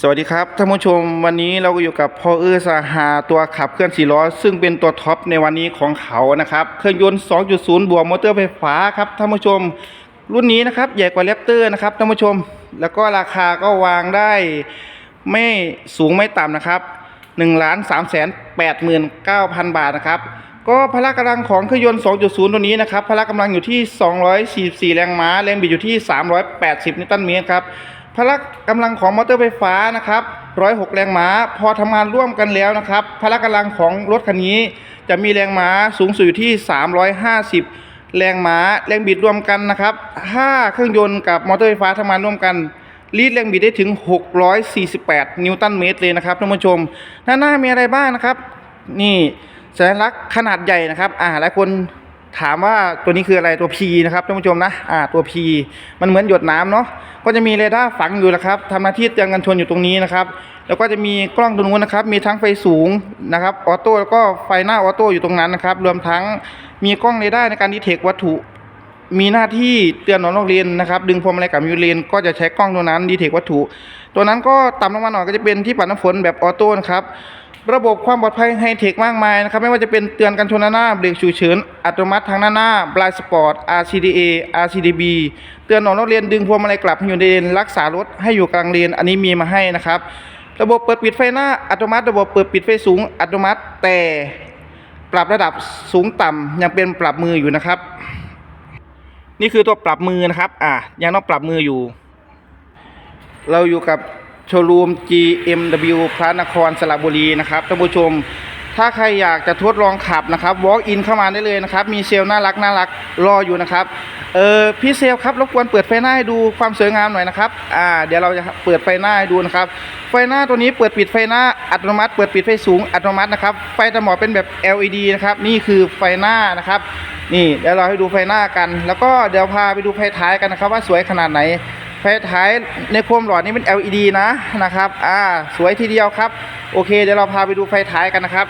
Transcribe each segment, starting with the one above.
สวัสดีครับท่านผู้ชมวันนี้เราก็อยู่กับพอเออร์สาหาตัวขับเคลื่อน4ล้อ ซึ่งเป็นตัวท็อปในวันนี้ของเขานะครับ เครื่องยนต์ 2.0 บวกมอเตอร์ไฟฟ้าครับท่านผู้ชม รุ่นนี้นะครับใหญ่กว่าแรปเตอร์นะครับท่านผู้ชม แล้วก็ราคาก็วางได้ไม่สูงไม่ต่ำนะครับ1ล้าน3แสน89,000 บาทนะครับ ก็พละกำลังของเครื่องยนต์ 2.0 ตัวนี้นะครับพละกำลังอยู่ที่ 244 แรงม้าแรงบิดอยู่ที่ 380 นิวตันเมตรครับ พละกำลังของมอเตอร์ไฟฟ้านะครับ106 แรงม้า พอทำงานร่วมกันแล้วนะครับ พละกำลังของรถคันนี้ จะมีแรงม้าสูงสุดอยู่ที่ 350 แรงม้า แรงบิดรวมกันนะครับ ถ้าเครื่องยนต์กับมอเตอร์ไฟฟ้าทำงานร่วมกันรีดแรงบิดได้ถึง 648 นิวตันเมตรเลยนะครับท่านผู้ชม หน้าหน้ามีอะไรบ้างนะครับ นี่สัญลักษณ์ขนาดใหญ่นะครับ อ่าหลายคน ถามว่าตัวนี้คืออะไรตัว P นะครับท่านผู้ชมนะอ่าตัว P มันเหมือนหยดน้ำเนาะก็จะมีเรดาร์ฝังอยู่นะครับทำหน้าที่เตือนกันชนอยู่ตรงนี้นะครับแล้วก็จะมีกล้องตรงนู้นนะครับ มีทั้งไฟสูงนะครับออโต้แล้วก็ไฟหน้าออโต้อยู่ตรงนั้นนะครับ รวมทั้งมีกล้องเรดาร์ในการดีเทควัตถุ มีหน้าที่เตือนน้องนักเรียนนะครับ ดึงพวงมาลัยกับมิวเลนก็จะใช้กล้องตัวนั้นดีเทควัตถุ ตัวนั้นก็ต่ำลงมาหน่อยก็จะเป็นที่ปัดน้ำฝนแบบออโต้นะครับ ระบบความปลอดภัยไฮเทคมากมายนะครับ ไม่ว่าจะเป็นเตือนกันชนหน้าเบรกฉุกเฉิน อัตโนมัติทางหน้าหน้าบลายสปอร์ต RCDA RCDB เตือนหนอนักเรียนดึงพวงมาลัยกลับให้อยู่ในเลนรักษารถให้อยู่กลางเลนอันนี้มีมาให้นะครับ ระบบเปิดปิดไฟหน้าอัตโนมัติ ระบบเปิดปิดไฟสูงอัตโนมัติ แต่ปรับระดับสูงต่ำยังเป็นปรับมืออยู่นะครับ นี่คือตัวปรับมือนะครับ อะยังต้องปรับมืออยู่ เราอยู่กับ โชว์รูม GMW พระนครสระบุรีนะครับท่านผู้ชม ถ้าใครอยากจะทดลองขับนะครับ walk in เข้ามาได้เลยนะครับ มีเซลล์น่ารักน่ารักรออยู่นะครับ เออพี่เซลลครับรบกวนเปิดไฟหน้าให้ดูความสวยงามหน่อยนะครับ อ่า เดี๋ยวเราจะเปิดไฟหน้าให้ดูนะครับ ไฟหน้าตัวนี้เปิดปิดไฟหน้าอัตโนมัติ เปิดปิดไฟสูงอัตโนมัตินะครับ ไฟตะหมอเป็นแบบ LED นะครับ นี่คือไฟหน้านะครับ นี่เดี๋ยวเราให้ดูไฟหน้ากัน แล้วก็เดี๋ยวพาไปดูไฟท้ายกันนะครับ ว่าสวยขนาดไหน ฟท้ายในโคมหลอดนี้เป็น LED นะนะครับ อ่า สวยทีเดียวครับ โอเค เดี๋ยวเราพาไปดูไฟท้ายกันนะครับ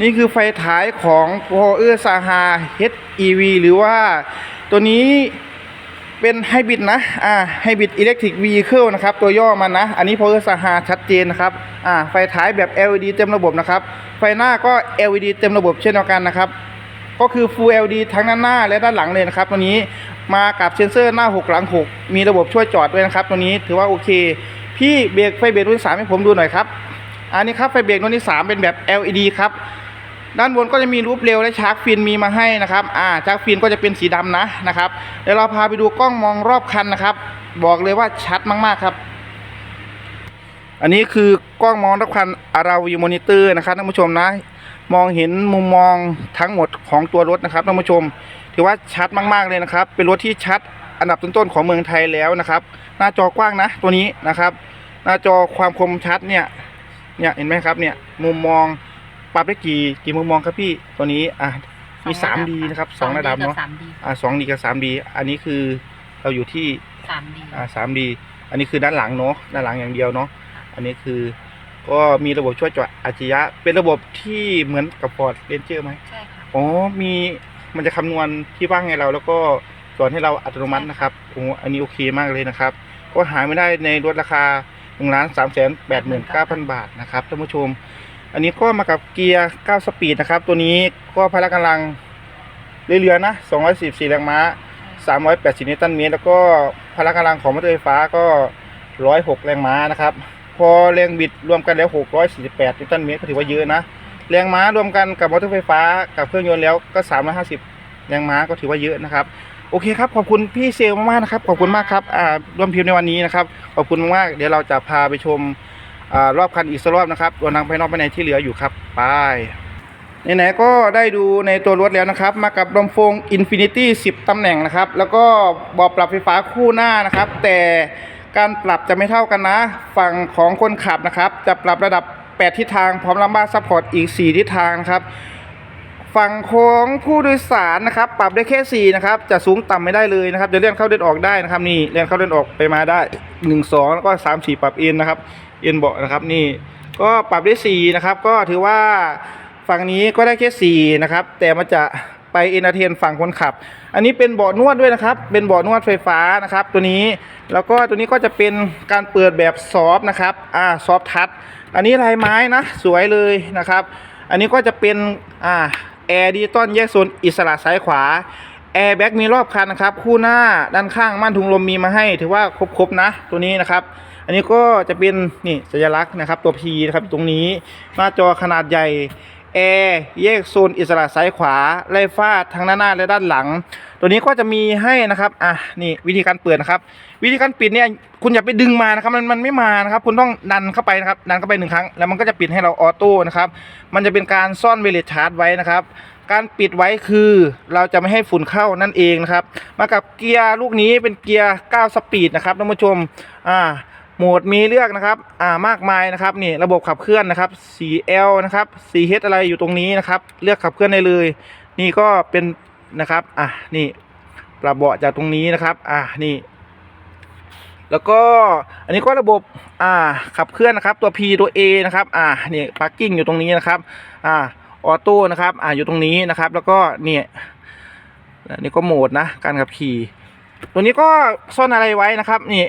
นี่คือไฟท้ายของโ o เออร์ซาฮา HEV หรือว่าตัวนี้เป็นไฮบริดนะ อ่า ไฮบริดอิเล็กทริกวีเคิลนะครับ ตัวย่อมันนะ อันนี้โ o เออร์ซาฮาชัดเจนนะครับ อ่า ไฟท้ายแบบ LED เต็มระบบนะครับ ไฟหน้าก็ LED เต็มระบบเช่นเดียวกันนะครับ ก็คือ Full LED ทั้งด้านหน้าและด้านหลังเลยนะครับตัวนี้มากับเซ็นเซอร์หน้า 6 หลัง 6 มีระบบช่วยจอดด้วยนะครับตัวนี้ถือว่าโอเค พี่เบรกไฟเบรกรุ่นสามให้ผมดูหน่อยครับอันนี้ครับไฟเบรกรุ่นที่สามเป็นแบบ LED ครับด้านบนก็จะมีรูปเร็วและชาร์กฟินมีมาให้นะครับอ่าชาร์กฟินก็จะเป็นสีดำนะนะครับเดี๋ยวเราพาไปดูกล้องมองรอบคันนะครับ บอกเลยว่าชัดมากๆครับ อันนี้คือกล้องมองรอบคันอาราวีมอนิเตอร์นะครับท่านผู้ชมนะ มองเห็นมุมมองทั้งหมดของตัวรถนะครับท่านผู้ชม ถือว่าชัดมากๆเลยนะครับ เป็นรถที่ชัดอันดับต้นๆของเมืองไทยแล้วนะครับ หน้าจอกว้างนะตัวนี้นะครับ หน้าจอความคมชัดเนี่ยเนี่ยเห็นไหมครับเนี่ยมุมมองปรับได้กี่กี่มุมมองครับพี่ตัวนี้อะมีสอง 3D ระดับนะครับสองระดับเนาะสามดีอ่าสองดีกับสามดีอันนี้คือเราอยู่ที่สามดีอ่าสามดีอันนี้คือด้านหลังเนาะด้านหลังอย่างเดียวเนาะอันนี้คือ ก็มีระบบช่วยจอดอัจฉริยะ เป็นระบบที่เหมือนกับ Ford Ranger ไหมใช่ค่ะอ๋อมีมันจะคำนวณที่ว่างให้เรา แล้วก็สอนให้เราอัตโนมัตินะครับโอ้อันนี้โอเคมากเลยนะครับ ก็หาไม่ได้ในรถราคาหนึ่งล้านสามแสนแปดหมื่นเก้าพันบาทนะครับท่านผู้ชม อันนี้ก็มากับเกียร์9สปีดนะครับ ตัวนี้ก็พละกำลังเรือๆนะ214แรงม้า380นิวตันเมตรแล้วก็พละกำลังของมอเตอร์ไฟฟ้าก็106แรงม้านะครับ พอแรงบิดรวมกันแล้ว 648นิวตันเมตรก็ถือว่าเยอะนะ แรงม้ารวมกันกับมอเตอร์ไฟฟ้ากับเครื่องยนต์แล้วก็ 350 แรงม้าก็ถือว่าเยอะนะครับ โอเคครับ ขอบคุณพี่เซลมากๆนะครับ ขอบคุณมากครับอ่าร่วมพิมในวันนี้นะครับ ขอบคุณมากๆเดี๋ยวเราจะพาไปชมอ่ารอบคันอีกสักรอบนะครับรวมทั้งภายนอกภายในที่เหลืออยู่ครับไปไหนๆก็ได้ดูในตัวรถแล้วนะครับ มากับลำโพง Infinity 10 ตำแหน่งนะครับ แล้วก็บาะปรับไฟฟ้าคู่หน้านะครับ แต่ การปรับจะไม่เท่ากันนะ ฝั่งของคนขับนะครับ จะปรับระดับ 8 ทิศทางพร้อมลำบ้าซัพพอร์ตอีก 4 ทิศทางนะครับ ฝั่งของผู้โดยสารนะครับ ปรับได้แค่ 4 นะครับ จะสูงต่ำไม่ได้เลยนะครับ จะเลื่อนเข้าเลื่อนออกได้นะครับ นี่เลื่อนเข้าเลื่อนออกไปมาได้ 1 2 แล้วก็ 3 4 ปรับเอ็นนะครับ เอ็นเบาะนะครับนี่ ก็ปรับได้ 4 นะครับ ก็ถือว่าฝั่งนี้ก็ได้แค่ 4 นะครับ แต่มันจะ ไปเอนเตอร์เทนฝั่งคนขับ อันนี้เป็นเบาะนวดด้วยนะครับ เป็นเบาะนวดไฟฟ้านะครับ ตัวนี้แล้วก็ตัวนี้ก็จะเป็นการเปิดแบบซอฟนะครับอ่าซอฟทัชอันนี้ลายไม้นะสวยเลยนะครับ อันนี้ก็จะเป็นอ่าแอร์ดิจิตอลแยกโซนอิสระซ้ายขวาแอร์แบ็กมีรอบคันนะครับ คู่หน้าด้านข้างม่านถุงลมมีมาให้ ถือว่าครบๆนะตัวนี้นะครับ อันนี้ก็จะเป็นนี่สัญลักษณ์นะครับ ตัว P นะครับตรงนี้หน้าจอขนาดใหญ่ แอร์แยกโซนอิสระซ้ายขวาไล่ฟ้าทั้งด้านหน้าและด้านหลัง ตัวนี้ก็จะมีให้นะครับอะนี่วิธีการเปิดนะครับ วิธีการปิดเนี่ยคุณอย่าไปดึงมานะครับมันมันไม่มานะครับ คุณต้องดันเข้าไปนะครับดันเข้าไปหนึ่งครั้ง แล้วมันก็จะปิดให้เราออโต้นะครับมันจะเป็นการซ่อนเวเลชาร์จไว้นะครับการปิดไว้คือเราจะไม่ให้ฝุ่นเข้านั่นเองนะครับ มากับเกียร์ลูกนี้เป็นเกียร์ 9 สปีดนะครับท่านผู้ชมอ่า โหมดมีเลือกนะครับ อ่ามากมายนะครับนี่ระบบขับเคลื่อนนะครับ 4L นะครับ 4H อะไรอยู่ตรงนี้นะครับ เลือกขับเคลื่อนได้เลย นี่ก็เป็นนะครับ อะนี่ปรับเบาะจากตรงนี้นะครับ อะนี่แล้วก็อันนี้ก็ระบบอ่าขับเคลื่อนนะครับตัว P ตัว A นะครับอ่านี่พาร์กิ้งอยู่ตรงนี้นะครับอ่าออโต้นะครับอ่าอยู่ตรงนี้นะครับ แล้วก็เนี่ยนี่ก็โหมดนะการขับขี่ ตัวนี้ก็ซ่อนอะไรไว้นะครับนี่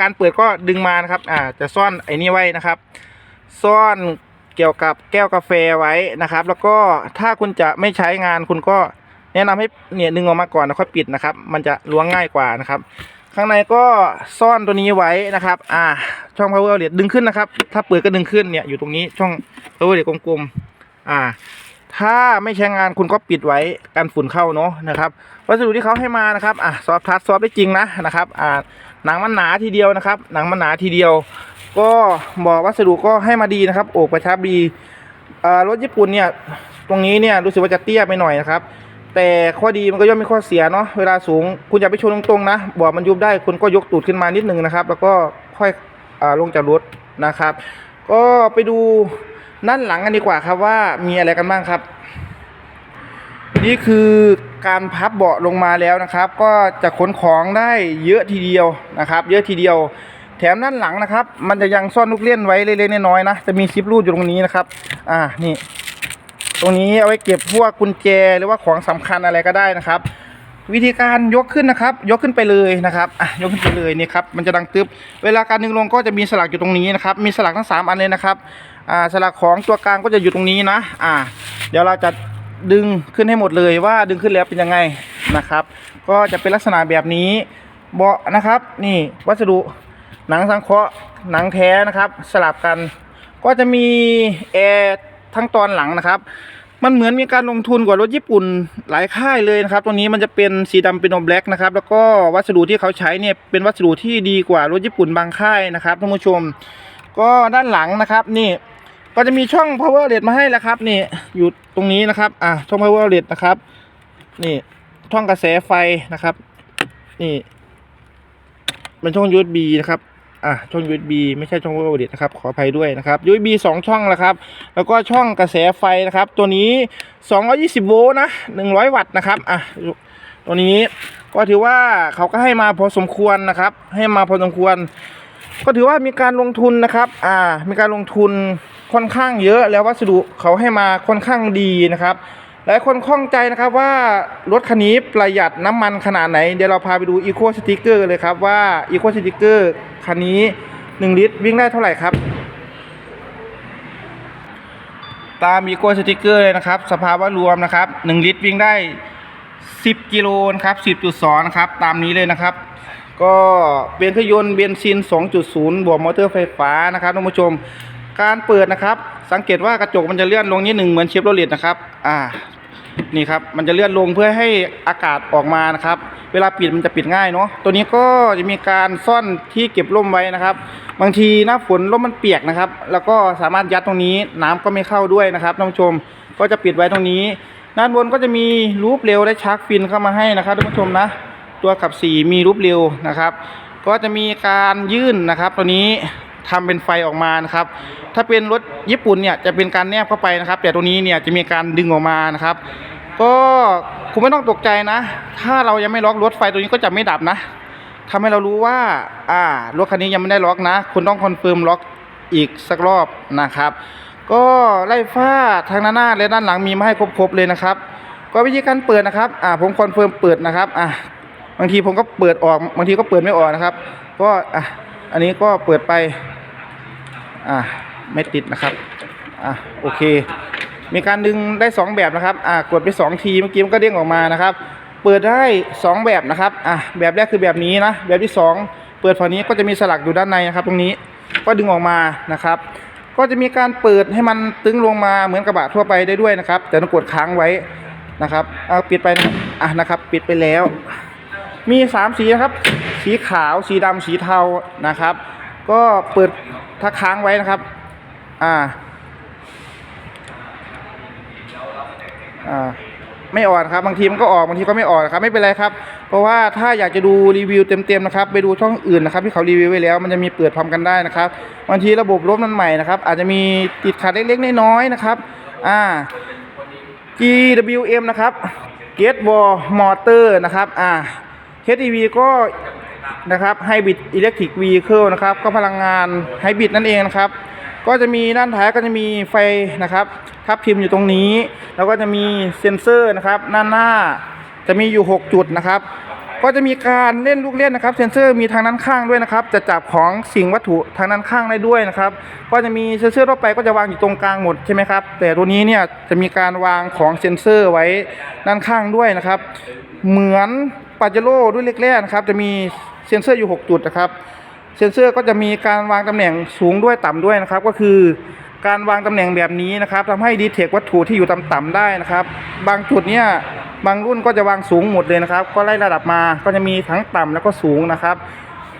การเปิดก็ดึงมานะครับอ่าจะซ่อนไอ้นี่ไว้นะครับ ซ่อนเกี่ยวกับแก้วกาแฟไว้นะครับ แล้วก็ถ้าคุณจะไม่ใช้งานคุณก็แนะนำให้เนี่ยดึงออกมาก่อนแล้วค่อยปิดนะครับ มันจะล้วงง่ายกว่านะครับ ข้างในก็ซ่อนตัวนี้ไว้นะครับ อ่า ช่อง power outlet ดึงขึ้นนะครับ ถ้าเปิดก็ดึงขึ้นเนี่ยอยู่ตรงนี้ช่อง power outlet กลมๆอ่า ถ้าไม่ใช้งานคุณก็ปิดไว้กันฝุ่นเข้าเนาะนะครับวัสดุที่เขาให้มานะครับ อะซอฟทัชซอฟได้จริงนะนะครับ อ่า หนังมันหนาทีเดียวนะครับ หนังมันหนาทีเดียว ก็บอกวัสดุก็ให้มาดีนะครับโอกระชับดีรถญี่ปุ่นเนี่ยตรงนี้เนี่ยรู้สึกว่าจะเตี้ยไปหน่อยนะครับ แต่ข้อดีมันก็ย่อมมีข้อเสียเนาะเวลาสูงคุณอย่าไปชนตรงๆนะบอกมันยุบได้คุณก็ยกตูดขึ้นมานิดนึงนะครับ แล้วก็ค่อยอลงจากรถนะครับ ก็ไปดูด้านหลังกันดีกว่าครับว่ามีอะไรกันบ้างครับ นี่คือการพับเบาะลงมาแล้วนะครับ ก็จะขนของได้เยอะทีเดียวนะครับ เยอะทีเดียว แถมด้านหลังนะครับ มันจะยังซ่อนลูกเล่นไว้เล็กๆน้อยๆนะจะมีซิปรูดอยู่ตรงนี้นะครับ อ่านี่ ตรงนี้เอาไว้เก็บพวกกุญแจหรือว่าของสำคัญอะไรก็ได้นะครับ วิธีการยกขึ้นนะครับ ยกขึ้นไปเลยนะครับอะยกขึ้นไปเลยนี่ครับมันจะดังตึบเวลาการดึงลงก็จะมีสลักอยู่ตรงนี้นะครับ มีสลักทั้งสามอันเลยนะครับอ่าสลักของตัวกลางก็จะอยู่ตรงนี้นะ อ่า เดี๋ยวเราจะ ดึงขึ้นให้หมดเลยว่าดึงขึ้นแล้วเป็นยังไงนะครับ ก็จะเป็นลักษณะแบบนี้เบาะนะครับ นี่วัสดุหนังสังเคราะห์หนังแท้นะครับ สลับกัน ก็จะมีแอร์ทั้งตอนหลังนะครับมันเหมือนมีการลงทุนกว่ารถญี่ปุ่นหลายค่ายเลยนะครับตัวนี้มันจะเป็นสีดำเป็นโอแบล็กนะครับ แล้วก็วัสดุที่เขาใช้เนี่ยเป็นวัสดุที่ดีกว่ารถญี่ปุ่นบางค่ายนะครับท่านผู้ชม ก็ด้านหลังนะครับนี่ ก็จะมีช่อง power outlet มาให้แล้วครับนี่อยู่ตรงนี้นะครับ อะช่อง power outlet นะครับ นี่ช่องกระแสไฟนะครับ นี่เป็นช่อง USB นะครับอะช่อง USB ไม่ใช่ช่อง power outlet นะครับขออภัยด้วยนะครับ USB สองช่องแล้วครับ แล้วก็ช่องกระแสไฟนะครับ ตัวนี้ 220 โวลต์นะ 100 วัตต์นะครับอะตัวนี้ก็ถือว่าเขาก็ให้มาพอสมควรนะครับ ให้มาพอสมควร ก็ถือว่ามีการลงทุนนะครับ อ่า มีการลงทุน ค่อนข้างเยอะแล้ววัสดุเขาให้มาค่อนข้างดีนะครับหลายคนข้องใจนะครับว่ารถคันนี้ประหยัดน้ำมันขนาดไหน เดี๋ยวเราพาไปดู Eco Sticker กันเลยครับว่า Eco Sticker คันนี้ 1 ลิตรวิ่งได้เท่าไหร่ครับ ตาม Eco Sticker เลยนะครับ สภาวะรวมนะครับ 1 ลิตรวิ่งได้ 10 กิโลนะครับ 10.2 นะครับ ตามนี้เลยนะครับ ก็เป็นเครื่องยนต์เบนซิน 2.0 บวกมอเตอร์ไฟฟ้านะครับท่านผู้ชม การเปิดนะครับ สังเกตว่ากระจกมันจะเลื่อนลงนิดหนึ่งเหมือนเชฟโรเลตนะครับ อ่า นี่ครับ มันจะเลื่อนลงเพื่อให้อากาศออกมานะครับ เวลาปิดมันจะปิดง่ายเนาะ ตัวนี้ก็จะมีการซ่อนที่เก็บร่มไว้นะครับ บางทีหน้าฝนร่มมันเปียกนะครับ แล้วก็สามารถยัดตรงนี้น้ำก็ไม่เข้าด้วยนะครับท่านผู้ชม ก็จะปิดไว้ตรงนี้ ด้านบนก็จะมีรูปเร็วและชาร์กฟินเข้ามาให้นะครับท่านผู้ชมนะ ตัวขับสีมีรูปเร็วนะครับ ก็จะมีการยื่นนะครับ ตัวนี้ ทำเป็นไฟออกมานะครับ ถ้าเป็นรถญี่ปุ่นเนี่ยจะเป็นการแนบเข้าไปนะครับ แต่ตัวนี้เนี่ยจะมีการดึงออกมานะครับ ก็คุณไม่ต้องตกใจนะ ถ้าเรายังไม่ล็อกรถไฟตัวนี้ก็จะไม่ดับนะทำให้เรารู้ว่า อ่ารถคันนี้ยังไม่ได้ล็อกนะ คุณต้องคอนเฟิร์มล็อกอีกสักรอบนะครับ ก็ไล่ฟ้าทางด้านหน้าและด้านหลังมีมาให้ครบๆเลยนะครับ ก็วิธีการเปิดนะครับ อ่าผมคอนเฟิร์มเปิดนะครับ อ่าบางทีผมก็เปิดออก บางทีก็เปิดไม่ออกนะครับ ก็อะอันนี้ก็เปิดไป อ่าไม่ติดนะครับอะโอเค มีการดึงได้สองแบบนะครับอ่ากดไปสองทีเมื่อกี้มันก็เด้งออกมานะครับ เปิดได้สองแบบนะครับอะแบบแรกคือแบบนี้นะแบบที่สองเปิดฝั่งนี้ก็จะมีสลักอยู่ด้านในนะครับ ตรงนี้ก็ดึงออกมานะครับ ก็จะมีการเปิดให้มันตึงลงมาเหมือนกระบะทั่วไปได้ด้วยนะครับ แต่ต้องกดค้างไว้นะครับเอาปิดไปนะอะนะครับ ปิดไปแล้ว มีสามสีนะครับ สีขาวสีดำสีเทานะครับ ก็เปิดถ้าค้างไว้นะครับ อ่า อ่า ไม่อ่อนครับ บางทีมันก็ออก บางทีก็ไม่ออกนครับ ไม่เป็นไรครับ เพราะว่าถ้าอยากจะดูรีวิวเต็มๆนะครับ ไปดูช่องอื่นนะครับ ที่เขารีวิวไว้แล้ว มันจะมีเปิดพร้อมกันได้นะครับ บางทีระบบลบมันใหม่นะครับ อาจจะมีติดขัดเล็กๆน้อยๆนะครับ อ่า GWM นะครับ Gate Wall Motor นะครับ อ่า HEV ก็ นะครับ Hybrid Electric Vehicle นะครับก็พลังงานไฮบริดนั่นเองนะครับ ก็จะมีด้านท้ายก็จะมีไฟนะครับ ทับทิมอยู่ตรงนี้ แล้วก็จะมีเซ็นเซอร์นะครับด้านหน้าจะมีอยู่ 6 จุดนะครับ ก็จะมีการเล่นลูกเล่นนะครับ เซ็นเซอร์มีทางด้านข้างด้วยนะครับ จะจับของสิ่งวัตถุทางด้านข้างได้ด้วยนะครับ ก็จะมีเซ็นเซอร์ทั่วไปก็จะวางอยู่ตรงกลางหมดใช่ไหมครับ แต่ตัวนี้เนี่ยจะมีการวางของเซ็นเซอร์ไว้ด้านข้างด้วยนะครับ เหมือนปาเจโร่รุ่นแรกๆนะครับ จะมี เซ็นเซอร์อยู่ 6 จุดนะครับ เซ็นเซอร์ก็จะมีการวางตำแหน่งสูงด้วยต่ำด้วยนะครับ ก็คือการวางตำแหน่งแบบนี้นะครับทำให้ดีเทควัตถุที่อยู่ต่ำๆได้นะครับ บางจุดเนี่ยบางรุ่นก็จะวางสูงหมดเลยนะครับ ก็ไล่ระดับมาก็จะมีทั้งต่ำแล้วก็สูงนะครับ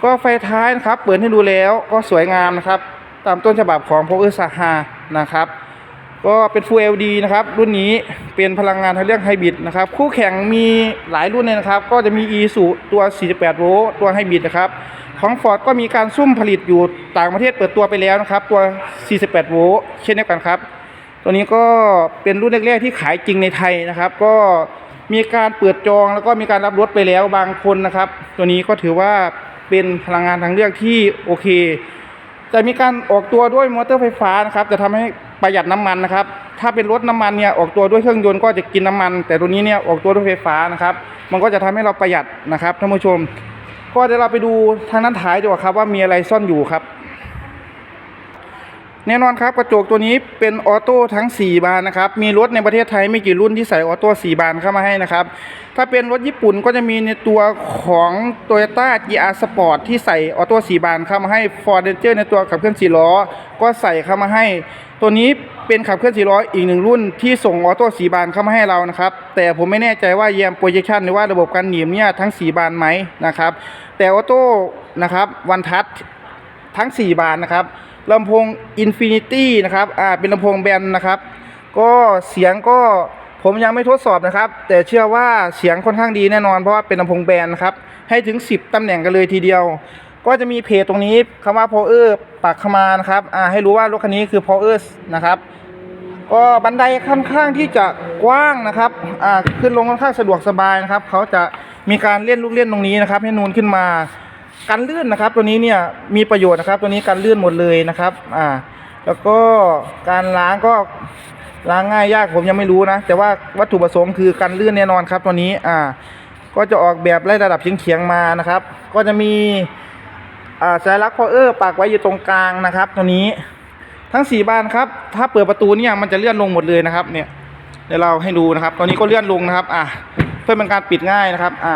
ก็ไฟท้ายนะครับ เปิดให้ดูแล้วก็สวยงามนะครับ ตามต้นฉบับของพเออร์ซาฮานะครับ ก็เป็น Full LED นะครับ รุ่นนี้เป็นพลังงานทางเรื่องไฮบริดนะครับ คู่แข่งมีหลายรุ่นเลยนะครับ ก็จะมี e สูตัว 48 โวลต์ตัวไฮบริดนะครับ ของ Ford ก็มีการซุ่มผลิตอยู่ต่างประเทศเปิดตัวไปแล้วนะครับ ตัว 48 โวลต์เช่นเดียวกันครับ ตัวนี้ก็เป็นรุ่นแรกๆที่ขายจริงในไทยนะครับ ก็มีการเปิดจองแล้วก็มีการรับรถไปแล้วบางคนนะครับ ตัวนี้ก็ถือว่าเป็นพลังงานทางเลือกที่โอเค จะมีการออกตัวด้วยมอเตอร์ไฟฟ้านะครับ จะทำให้ ประหยัดน้ำมันนะครับ ถ้าเป็นรถน้ำมันเนี่ยออกตัวด้วยเครื่องยนต์ก็จะกินน้ำมัน แต่ตัวนี้เนี่ยออกตัวด้วยไฟฟ้านะครับ มันก็จะทำให้เราประหยัดนะครับท่านผู้ชม ก็เดี๋ยวเราไปดูทางด้านท้ายดีกว่าครับว่ามีอะไรซ่อนอยู่ครับ แน่นอนครับกระจกตัวนี้เป็นออโต้ทั้ง 4 บานนะครับ มีรถในประเทศไทยไม่กี่รุ่นที่ใส่ออโต้4บานเข้ามาให้นะครับ ถ้าเป็นรถญี่ปุ่นก็จะมีในตัวของ Toyota GR Sport ที่ใส่ออโต้4บานเข้ามาให้ Ford Ranger ในตัวขับเคลื่อน4ล้อ ก็ใส่เข้ามาให้ ตัวนี้เป็นขับเคลื่อน4ล้ออีกหนึ่งรุ่นที่ส่งออโต้4บานเข้ามาให้เรานะครับ แต่ผมไม่แน่ใจว่าแยมโปรเจคชันหรือว่าระบบการหนีบเนี่ยทั้ง 4 บานไหมนะครับ แต่ออโต้นะครับวันทัชทั้ง 4 บานนะครับ ลำโพง Infinity นะครับ อ่า เป็นลำโพงแบนนะครับ ก็เสียงก็ผมยังไม่ทดสอบนะครับ แต่เชื่อว่าเสียงค่อนข้างดีแน่นอนเพราะว่าเป็นลำโพงแบนนะครับ ให้ถึง 10ตำแหน่งกันเลยทีเดียว ก็จะมีเพจตรงนี้คำว่า Power ปักเข้ามานะครับ อ่า ให้รู้ว่ารถคันนี้คือ Power นะครับ ก็บันไดค่อนข้างที่จะกว้างนะครับ อ่า ขึ้นลงค่อนข้างสะดวกสบายนะครับ เขาจะมีการเล่นลูกเล่นตรงนี้นะครับ ให้นูนขึ้นมา กันลื่นนะครับ ตัวนี้เนี่ยมีประโยชน์นะครับ ตัวนี้กันลื่นหมดเลยนะครับอ่าแล้วก็การล้างก็ล้างง่ายยากผมยังไม่รู้นะ แต่ว่าวัตถุประสงค์คือกันลื่นแน่นอนครับ ตัวนี้อ่าก็จะออกแบบไล่ระดับเฉียงๆมานะครับ ก็จะมีอ่าสายลักพอเออร์ปักไว้อยู่ตรงกลางนะครับ ตัวนี้ทั้งสี่บานครับ ถ้าเปิดประตูเนี่ยมันจะเลื่อนลงหมดเลยนะครับ เนี่ยเดี๋ยวเราให้ดูนะครับ ตอนนี้ก็เลื่อนลงนะครับ อะเพื่อเป็นการปิดง่ายนะครับ อ่า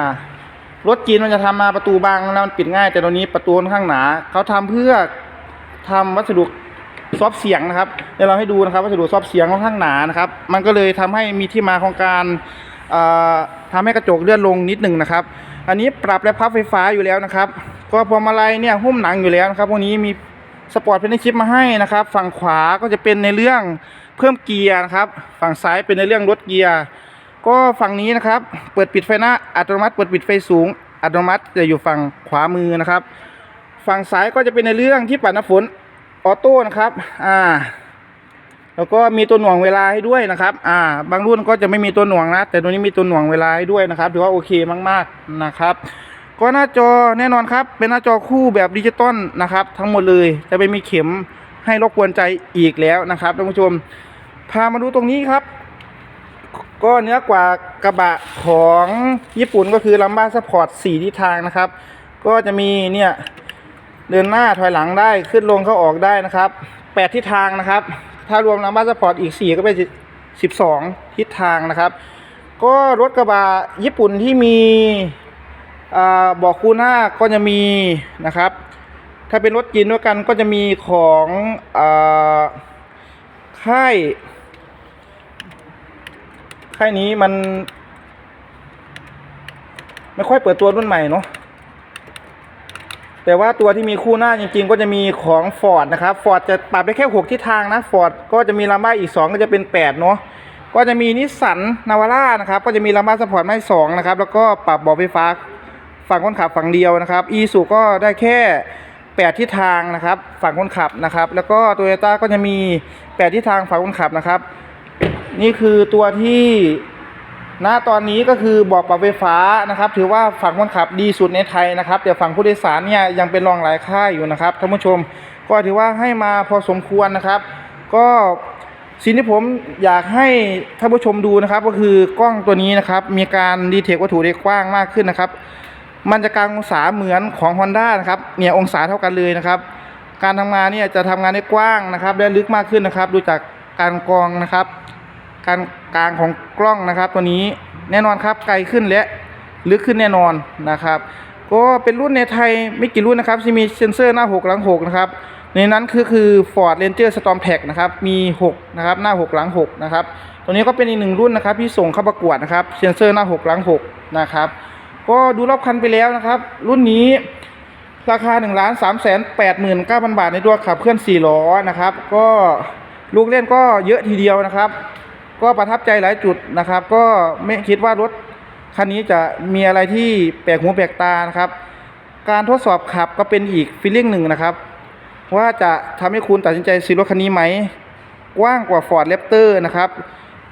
รถจีนมันจะทำมาประตูบางแล้วมันปิดง่าย แต่ตัวนี้ประตูค่อนข้างหนาเขาทำเพื่อทำวัสดุซอฟเสียงนะครับเดี๋ยวเราให้ดูนะครับวัสดุซอฟเสียงค่อนข้างหนานะครับ มันก็เลยทำให้มีที่มาของการเอ่อทำให้กระจกเลื่อนลงนิดหนึ่งนะครับ อันนี้ปรับและพับไฟฟ้าอยู่แล้วนะครับ ก็พวงมาลัยเนี่ยหุ้มหนังอยู่แล้วนะครับพวกนี้มีสปอร์ตเพนชิปมาให้นะครับ ฝั่งขวาก็จะเป็นในเรื่องเพิ่มเกียร์นะครับ ฝั่งซ้ายเป็นในเรื่องลดเกียร์ ก็ฝั่งนี้นะครับ เปิดปิดไฟหน้าอัตโนมัติ เปิดปิดไฟสูง อัตโนมัติจะอยู่ฝั่งขวามือนะครับ ฝั่งซ้ายก็จะเป็นในเรื่องที่ปัดน้ำฝนออโต้นะครับ อ่า แล้วก็มีตัวหน่วงเวลาให้ด้วยนะครับ อ่า บางรุ่นก็จะไม่มีตัวหน่วงนะ แต่ตัวนี้มีตัวหน่วงเวลาให้ด้วยนะครับ ถือว่าโอเคมากๆนะครับก็หน้าจอแน่นอนครับ เป็นหน้าจอคู่แบบดิจิตอลนะครับ ทั้งหมดเลยจะไม่มีเข็มให้รบกวนใจอีกแล้วนะครับท่านผู้ชม พามาดูตรงนี้ครับ ก็เนื้อกว่ากระบะของญี่ปุ่นก็คือลัมบ้าสปอร์ตสี่ทิศทางนะครับ ก็จะมีเนี่ยเดินหน้าถอยหลังได้ขึ้นลงเข้าออกได้นะครับแปดทิศทางนะครับ ถ้ารวมลัมบ้าสปอร์ตอีกสี่ก็เป็นสิบสองทิศทางนะครับ ก็รถกระบะญี่ปุ่นที่มีอบอกคูหน้าก็จะมีนะครับ ถ้าเป็นรถจีนด้วยกันก็จะมีของอค่าย ค่ายนี้มัน ไม่ค่อยเปิดตัวรุ่นใหม่เนาะแต่ว่าตัวที่มีคู่หน้าจริงๆ ก็จะมีของ Ford นะครับ Ford จะปรับได้แค่6ทิศทางนะ Ford ก็จะมีลาม่าอีก 2 ก็จะเป็น 8 เนาะก็จะมีนิสสันนาวาร่านะครับ ก็จะมีลาม่าสปอร์ตไม่สองนะครับ แล้วก็ปรับเบาะไฟฟ้าฝั่งคนขับฝั่งเดียวนะครับอีสุก็ได้แค่ 8 ทิศทางนะครับ ฝั่งคนขับนะครับ แล้วก็โตโยต้าก็จะมี 8 ทิศทางฝั่งคนขับนะครับ นี่คือตัวที่ณตอนนี้ก็คือบอกปรับไฟฟ้านะครับ ถือว่าฝั่งคนขับดีสุดในไทยนะครับแต่ฝั่งผู้โดยสารเนี่ยยังเป็นรองหลายค่ายอยู่นะครับท่านผู้ชมก็ถือว่าให้มาพอสมควรนะครับ ก็สิ่งที่ผมอยากให้ท่านผู้ชมดูนะครับ ก็คือกล้องตัวนี้นะครับ มีการดีเทควัตถุได้กว้างมากขึ้นนะครับ มันจะกลางองศาเหมือนของ Honda นะครับเนี่ยองศาเท่ากันเลยนะครับ การทำงานเนี่ยจะทำงานได้กว้างนะครับและลึกมากขึ้นนะครับ ดูจากการกรองนะครับ การกลางของกล้องนะครับ ตัวนี้แน่นอนครับไกลขึ้นและลึกขึ้นแน่นอนนะครับ ก็เป็นรุ่นในไทยไม่กี่รุ่นนะครับที่มีเซ็นเซอร์หน้า 6 หลัง 6 นะครับ ในนั้นคือคือ Ford Ranger Storm Pack นะครับมี6นะครับหน้า 6 หลัง 6 นะครับตัวนี้ก็เป็นอีกหนึ่งรุ่นนะครับที่ส่งเข้าประกวดนะครับเซ็นเซอร์หน้า 6 หลัง 6 นะครับ ก็ดูรอบคันไปแล้วนะครับ รุ่นนี้ราคา1ล้าน3แสน8หมื่น9พันบาทในตัวขับเคลื่อน4ล้อนะครับ ก็ลูกเล่นก็เยอะทีเดียวนะครับ ก็ประทับใจหลายจุดนะครับ ก็ไม่คิดว่ารถคันนี้จะมีอะไรที่แปลกหูแปลกตานะครับ การทดสอบขับก็เป็นอีกฟีลลิ่งหนึ่งนะครับ ว่าจะทำให้คุณตัดสินใจซื้อรถคันนี้ไหมกว้างกว่า Ford Raptor นะครับ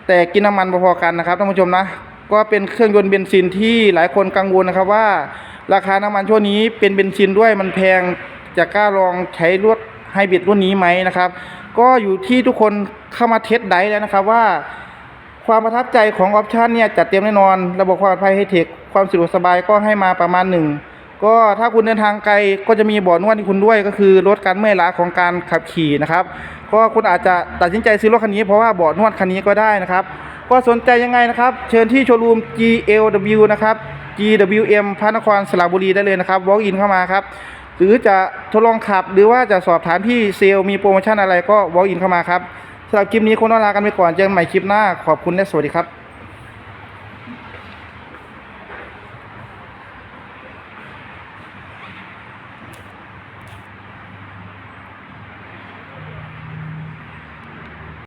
แต่กินน้ำมันพอๆกันนะครับท่านผู้ชมนะก็เป็นเครื่องยนต์เบนซินที่หลายคนกังวลนะครับว่า ราคาน้ำมันช่วงนี้เป็นเบนซินด้วยมันแพงจะกล้าลองใช้รถไฮบริดรุ่นนี้ไหมนะครับ ก็อยู่ที่ทุกคน เข้ามาเทสไดรฟ์แล้วนะครับว่า ความประทับใจของออปชันเนี่ยจัดเต็มแน่นอน ระบบความปลอดภัยให้เทคความสะดวกสบายก็ให้มาประมาณหนึ่งก็ถ้าคุณเดินทางไกลก็จะมีเบาะนวดให้คุณด้วยก็คือลดการเมื่อยล้าของการขับขี่นะครับก็คุณอาจจะตัดสินใจซื้อรถคันนี้เพราะว่าเบาะนวดคันนี้ก็ได้นะครับ ก็สนใจยังไงนะครับ เชิญที่โชว์รูม GLW นะครับ GWM พระนครสระบุรีได้เลยนะครับ walk in เข้ามาครับ หรือจะทดลองขับหรือว่าจะสอบถามที่เซลมีโปรโมชั่นอะไรก็ walk in เข้ามาครับ สำหรับคลิปนี้คงต้องลากันไปก่อนเจอกันใหม่คลิปหน้าขอบคุณและสวัสดีครับ